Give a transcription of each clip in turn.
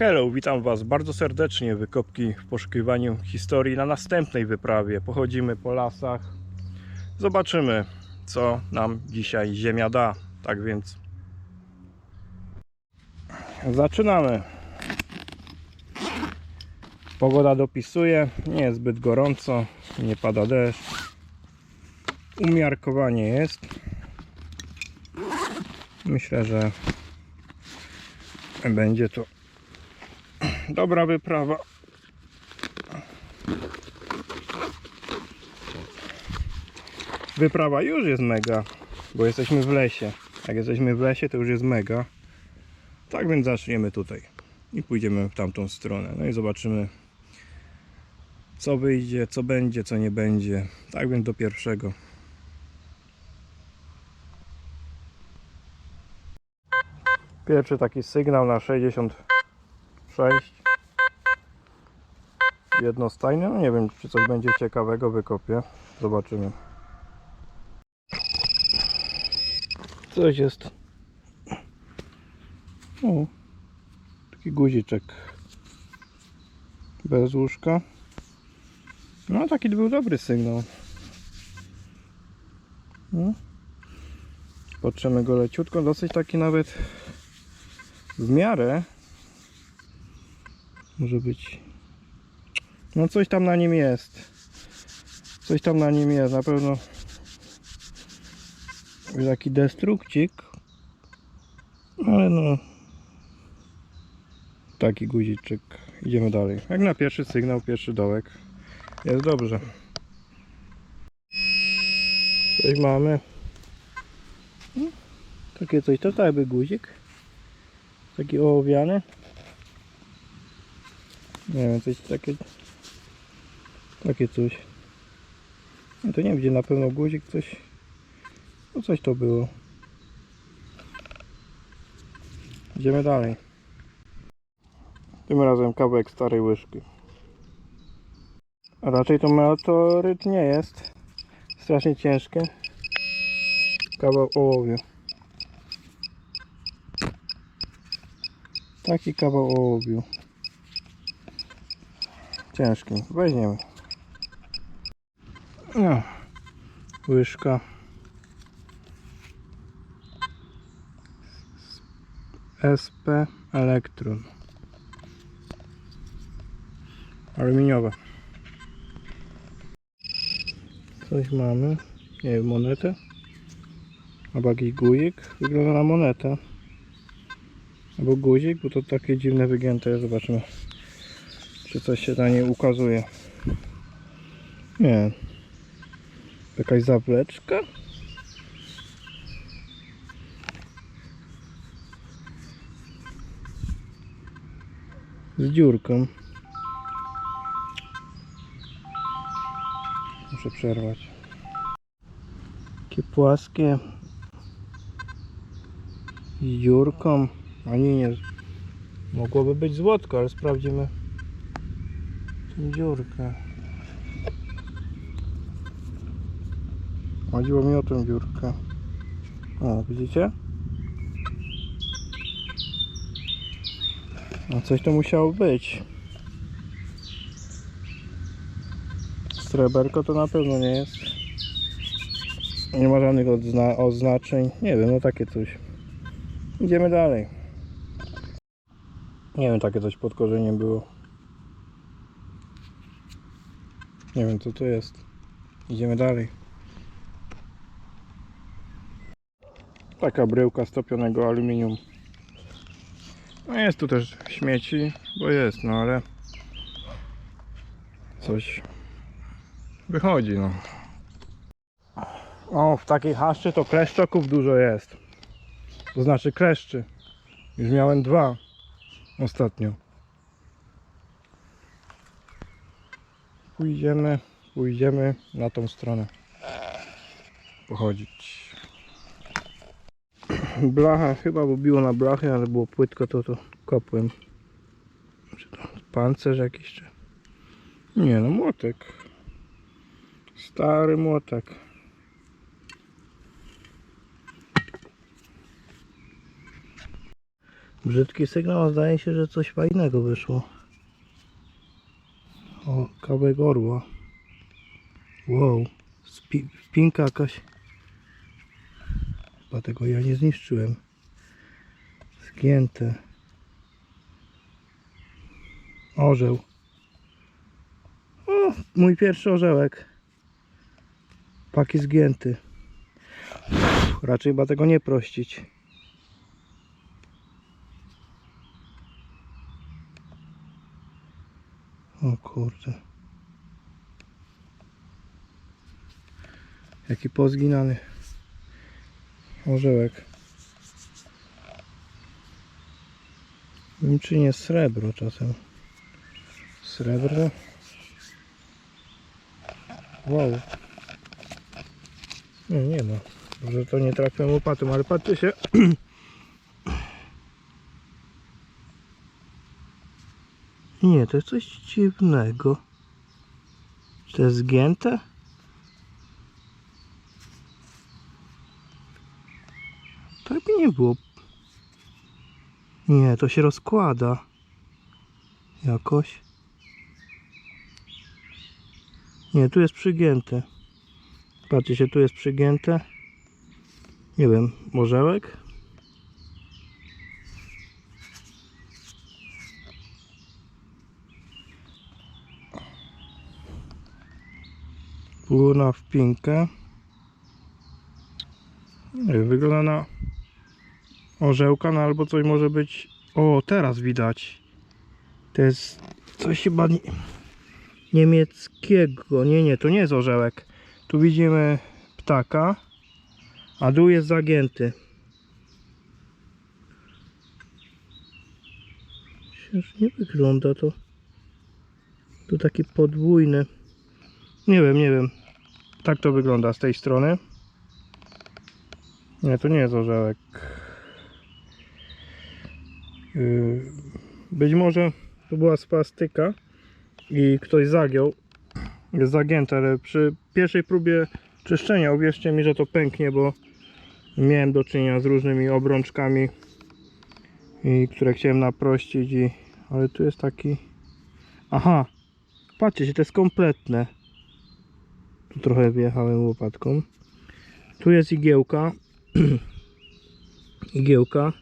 Hello, witam Was bardzo serdecznie. Wykopki w poszukiwaniu historii na następnej wyprawie. Pochodzimy po lasach. Zobaczymy, co nam dzisiaj Ziemia da. Tak więc zaczynamy. Pogoda dopisuje, nie jest zbyt gorąco, nie pada deszcz. Umiarkowanie jest. Myślę, że będzie to dobra wyprawa. Wyprawa już jest mega, bo jesteśmy w lesie. Jak jesteśmy w lesie, to już jest mega. Tak więc zaczniemy tutaj i pójdziemy w tamtą stronę. No i zobaczymy, co wyjdzie, co będzie, co nie będzie. Tak więc do pierwszego. Pierwszy taki sygnał na 66 jednostajny. No nie wiem, czy coś będzie ciekawego wykopię. Zobaczymy. Coś jest. O, taki guziczek. Bez łóżka. No taki był dobry sygnał. No. Go leciutko, dosyć taki nawet w miarę może być no coś tam na nim jest. Coś tam na nim jest na pewno. Taki destrukcik. Ale no. Taki guziczek. Idziemy dalej. Jak na pierwszy sygnał, pierwszy dołek. Jest dobrze. Coś mamy. No, takie coś, to tak jakby guzik. Taki ołowiany. Nie wiem, coś takie takie coś. No to nie będzie na pewno guzik, coś. No coś to było. Idziemy dalej. Tym razem kawałek starej łyżki. A raczej to meteoryt nie jest. Strasznie ciężkie kawał ołowiu. Taki kawał ołowiu. Ciężki. Weźmiemy. No. Łyżka. SP Elektron. Aluminiowe. Coś mamy. Nie wiem, monetę. Albo jakiś gujik. Wygląda na monetę. Albo guzik, bo to takie dziwne wygięte jest. Zobaczymy, czy coś się na niej ukazuje. Nie. Jakaś zawleczka? Z dziurką. Muszę przerwać. Takie płaskie. Z dziurką. Ani nie. Mogłoby być złotko, ale sprawdzimy tę dziurkę. Chodziło mi o tę dziurkę. O, widzicie? No coś to musiało być. Sreberko to na pewno nie jest. Nie ma żadnych odzna oznaczeń. Nie wiem, no takie coś. Idziemy dalej. Nie wiem, takie coś pod korzeniem było. Nie wiem, co to jest. Idziemy dalej. Taka bryłka stopionego aluminium. No jest tu też śmieci, bo jest, no ale coś wychodzi, no. O, w takiej haszczy to kleszczoków dużo jest. To znaczy kleszczy. Już miałem dwa ostatnio. Pójdziemy, pójdziemy na tą stronę. Pochodzić. Blacha chyba, bo biło na blachy, ale było płytko, to to kopłem. Czy to pancerz jakiś, czy... Nie no, młotek. Stary młotek. Brzydki sygnał, a zdaje się, że coś fajnego wyszło. O, kawałek orła. Wow, spi- spinka jakaś. Chyba tego ja nie zniszczyłem. Zgięte. Orzeł. O, mój pierwszy orzełek. Paki zgięty. Raczej chyba tego nie prościć. O kurde. Jaki pozginany orzełek. Wiem, Czy nie srebro czasem? Srebrne? Wow. Nie, nie ma. Może to nie trafiłem łopatą, ale patrzcie się. Nie, to jest coś dziwnego. To jest zgięte? Tak by nie było. Nie, to się rozkłada. Jakoś. Nie, tu jest przygięte. Patrzcie się, tu jest przygięte. Nie wiem, morzełek? Płona w pinkę. Wygląda na orzełka, no albo coś może być... O, teraz widać. To jest coś chyba nie... niemieckiego. Nie, nie, to nie jest orzełek. Tu widzimy ptaka, a dół jest zagięty. Nie wygląda to. Tu taki podwójny. Nie wiem, nie wiem. Tak to wygląda z tej strony. Nie, to nie jest orzełek. Yy, Być może to była spastyka i ktoś zagiął. Jest zagięte, ale przy pierwszej próbie czyszczenia uwierzcie mi, że to pęknie, bo miałem do czynienia z różnymi obrączkami, które chciałem naprościć, i, ale tu jest taki... Aha, patrzcie to jest kompletne. Tu trochę wjechałem łopatką. Tu jest igiełka. igiełka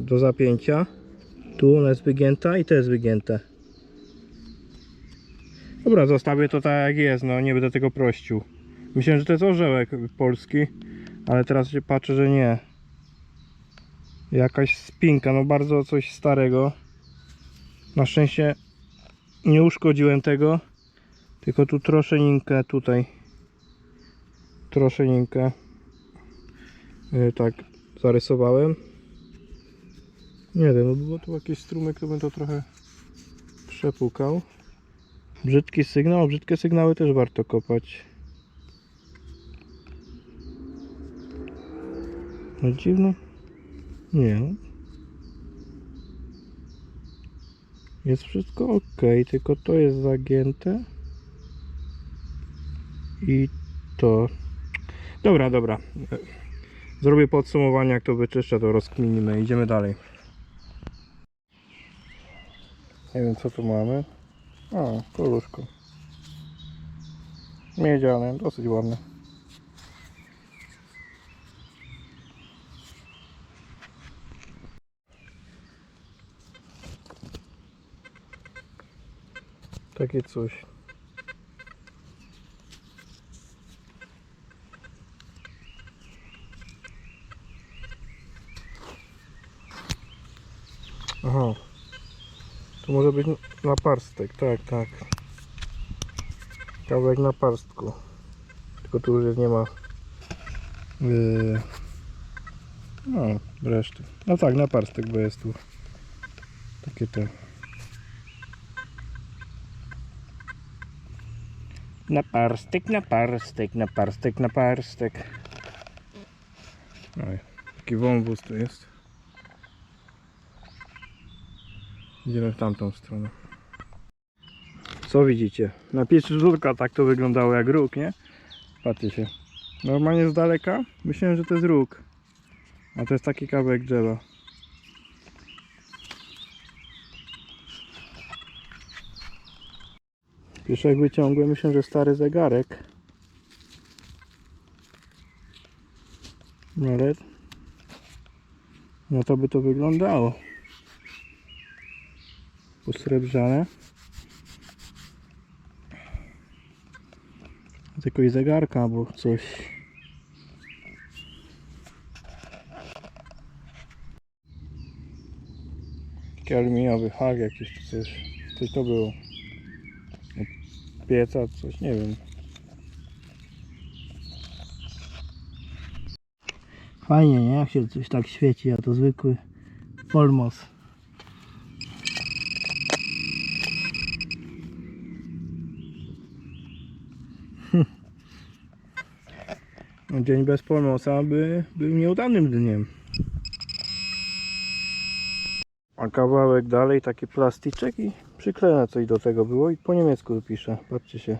do zapięcia. Tu ona jest wygięta i to jest wygięte. Dobra, zostawię to tak jak jest, no nie będę tego prościł. Myślałem, że to jest orzełek polski, ale teraz się patrzę, że nie. Jakaś spinka, no bardzo coś starego. Na szczęście nie uszkodziłem tego, tylko tu troszeninkę tutaj. Troszeninkę. Yy, tak zarysowałem. Nie wiem, no było tu jakiś strumyk, to bym to trochę przepukał. Brzydki sygnał, brzydkie sygnały też warto kopać. No dziwno. Nie. Jest wszystko ok, tylko to jest zagięte. I to. Dobra, dobra. Zrobię podsumowanie, jak to wyczyszczę, to rozkminimy. Idziemy dalej. Nie wiem, co tu mamy. O, koluszko. Miedziane, dosyć ładne. Takie coś. Aha. To może być naparstek, tak, tak. Kawałek na parstku. Tylko tu już nie ma. Yy... No, reszty. No tak, na parstek, bo jest tu takie te. Na parstek, na parstek, na parstek, na parstek. Oj, taki wąwóz tu jest. Idziemy w tamtą stronę. Co widzicie? Na pierwszy rzut tak to wyglądało jak róg, nie? Patrzcie się. Normalnie z daleka myślałem, że to jest róg. A to jest taki kawałek drzewa. Już jak wyciągłem, myślę, że stary zegarek. No ale... No to by to wyglądało. Posrebrzane. Z jakiegoś zegarka albo coś. Taki aluminiowy hak jakiś czy coś. Coś to było. Pieca, coś, nie wiem. Fajnie, nie? Jak się coś tak świeci, a to zwykły polmos. Dzień bez polmosa by był nieudanym dniem. A kawałek dalej taki plastyczek i przyklejone coś do tego było i po niemiecku pisze. Patrzcie się.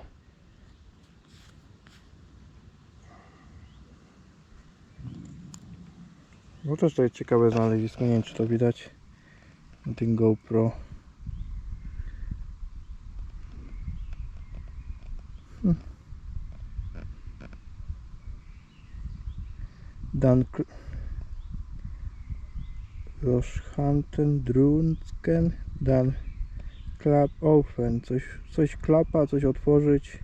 No też to jest ciekawe znalezisko, nie wiem czy to widać na tym GoPro. Dan Roschanten, Drunsken, Dan Klap Open. Coś, coś klapa, coś otworzyć.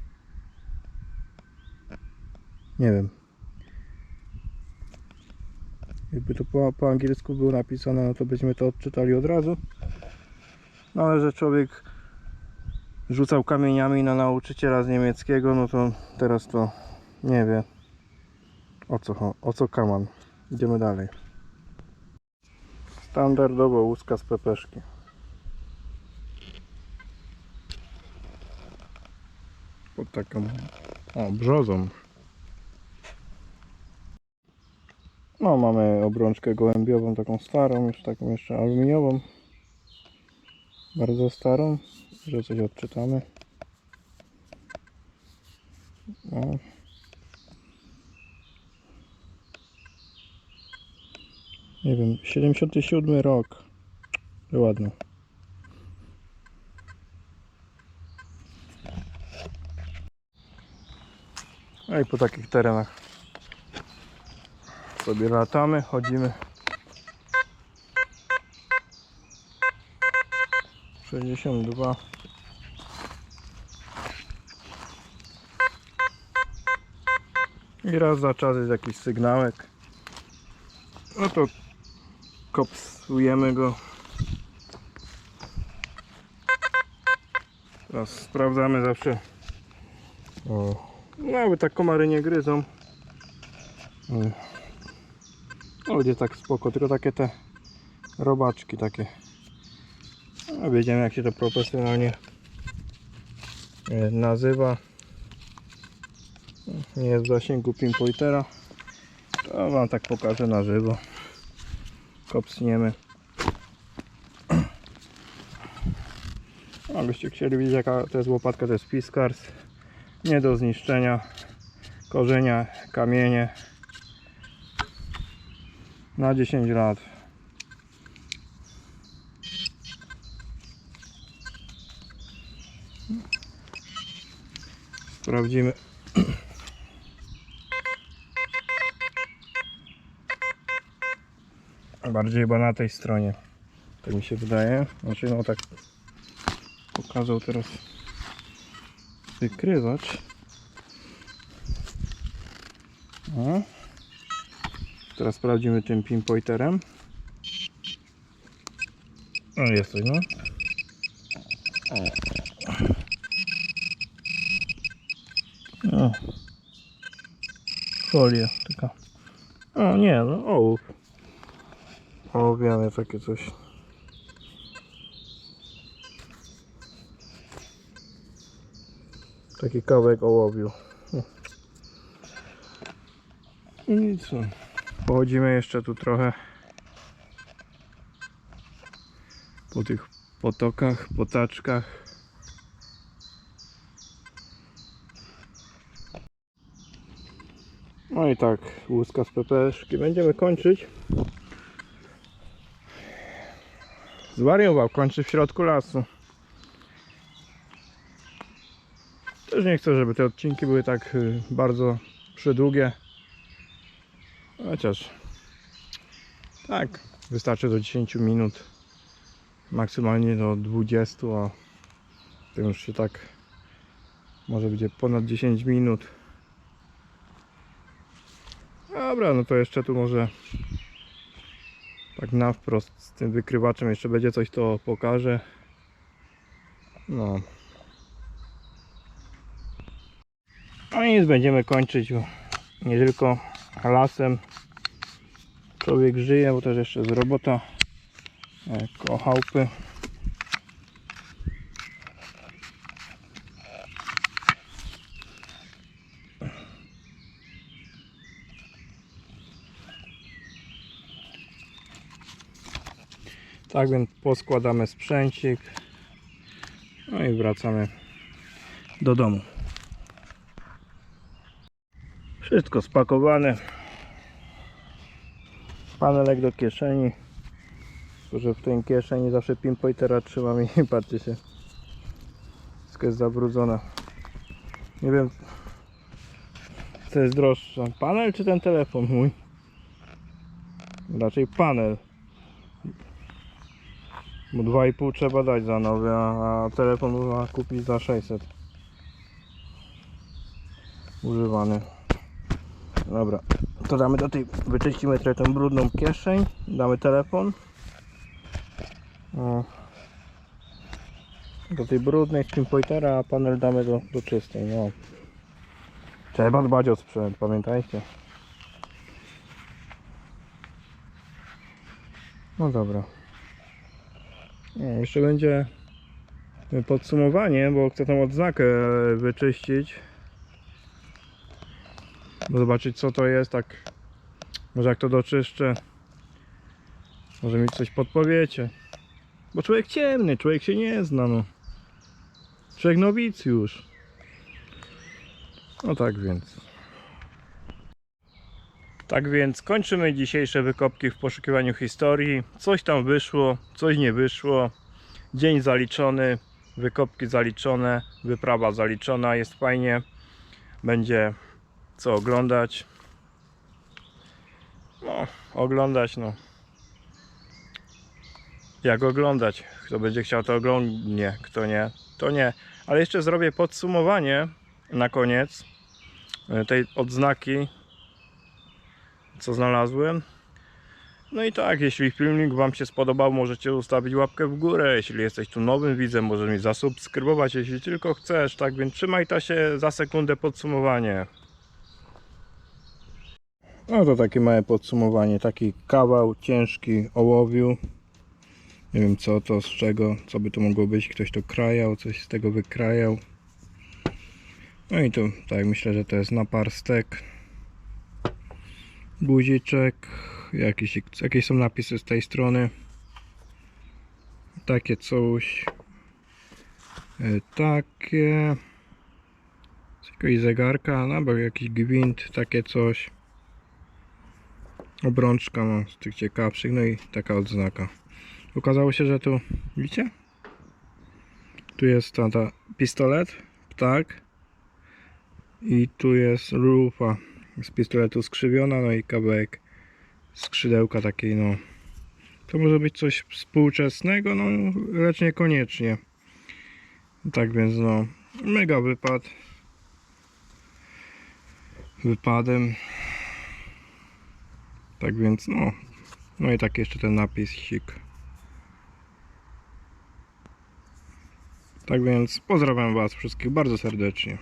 Nie wiem. Jakby to po, po angielsku było napisane, no to byśmy to odczytali od razu. No ale że człowiek rzucał kamieniami na nauczyciela z niemieckiego, no to teraz to nie wie o co, o co kaman. Idziemy dalej. Standardowo łuska z pepeszki. Pod taką o, brzozą. No mamy obrączkę gołębiową, taką starą, już taką jeszcze aluminiową. Bardzo starą, że coś odczytamy. No. Nie wiem, 77 rok. Ładno. No i po takich terenach sobie latamy, chodzimy. 62 I raz za czas jest jakiś sygnałek. No to kopsujemy go. Teraz sprawdzamy zawsze. O, no aby tak komary nie gryzą. Mm. No będzie tak spoko, tylko takie te robaczki takie. No, wiedziałem jak się to profesjonalnie e, nazywa. Nie jest w zasięgu pinpointera. To wam tak pokażę na żywo. Kopsniemy. A byście chcieli widzieć jaka to jest łopatka, to jest Fiskars. Nie do zniszczenia. Korzenia, kamienie. Na 10 lat. Sprawdzimy. Bardziej chyba na tej stronie. Tak mi się wydaje. Znaczy no tak pokazał teraz wykrywacz. O. Teraz sprawdzimy tym pinpointerem. O, jest coś, no. O. Folia taka. O nie, no ołów. Ołowiane takie coś. Taki kawałek ołowiu. I co? Pochodzimy jeszcze tu trochę po tych potokach, potaczkach. No i tak, łuska z pepeszki. Będziemy kończyć. Zwariował, kończy w środku lasu. Też nie chcę, żeby te odcinki były tak y, bardzo przydługie. Chociaż tak, wystarczy do 10 minut, maksymalnie do 20, a to już się tak może będzie ponad 10 minut. Dobra, no to jeszcze tu może tak na wprost z tym wykrywaczem jeszcze będzie coś to pokażę. No. No i nic, będziemy kończyć nie tylko lasem. Człowiek żyje, bo też jeszcze z robota koło chałupy. Tak więc poskładamy sprzęcik. No i wracamy do domu. Wszystko spakowane. Panelek do kieszeni. Że w tej kieszeni zawsze pinpointera trzymam i patrzcie się. Wszystko jest zabrudzone. Nie wiem co jest droższe. Panel czy ten telefon mój? Raczej panel. Bo 2,5 trzeba dać za nowy, a, telefon można kupić za 600. Używany. Dobra, to damy do tej, wyczyścimy trochę tą brudną kieszeń, damy telefon. Do tej brudnej pinpointera, a panel damy do, do czystej, no. Trzeba dbać o sprzęt, pamiętajcie. No dobra. Nie, jeszcze będzie podsumowanie, bo chcę tą odznakę wyczyścić. Bo zobaczyć co to jest, tak może jak to doczyszczę. Może mi coś podpowiecie. Bo człowiek ciemny, człowiek się nie zna no. Człowiek nowicjusz no tak więc tak więc kończymy dzisiejsze wykopki w poszukiwaniu historii coś tam wyszło, coś nie wyszło dzień zaliczony wykopki zaliczone, wyprawa zaliczona, jest fajnie będzie co oglądać. No, oglądać, no. Jak oglądać? Kto będzie chciał, to oglądnie, kto nie, to nie. Ale jeszcze zrobię podsumowanie na koniec e, tej odznaki, co znalazłem. No i tak, jeśli filmik Wam się spodobał, możecie ustawić łapkę w górę. Jeśli jesteś tu nowym widzem, możesz mi zasubskrybować, jeśli tylko chcesz. Tak więc trzymaj ta się za sekundę podsumowanie. No to takie małe podsumowanie, taki kawał ciężki ołowiu. Nie wiem co to, z czego, co by to mogło być. Ktoś to krajał, coś z tego wykrajał. No i tu, tak myślę, że to jest naparstek. Guziczek. Jakieś, jakieś są napisy z tej strony. Takie coś. E, Takie. Z jakiegoś zegarka, no bo jakiś gwint, takie coś obrączka no, z tych ciekawszych, no i taka odznaka. Okazało się, że tu, widzicie? Tu jest ta, ta pistolet, ptak i tu jest lufa z pistoletu skrzywiona, no i kawałek skrzydełka takiej, no. To może być coś współczesnego, no lecz niekoniecznie. Tak więc, no, mega wypad. Wypadem. Tak więc no. No i tak jeszcze ten napisik. Tak więc pozdrawiam Was wszystkich bardzo serdecznie.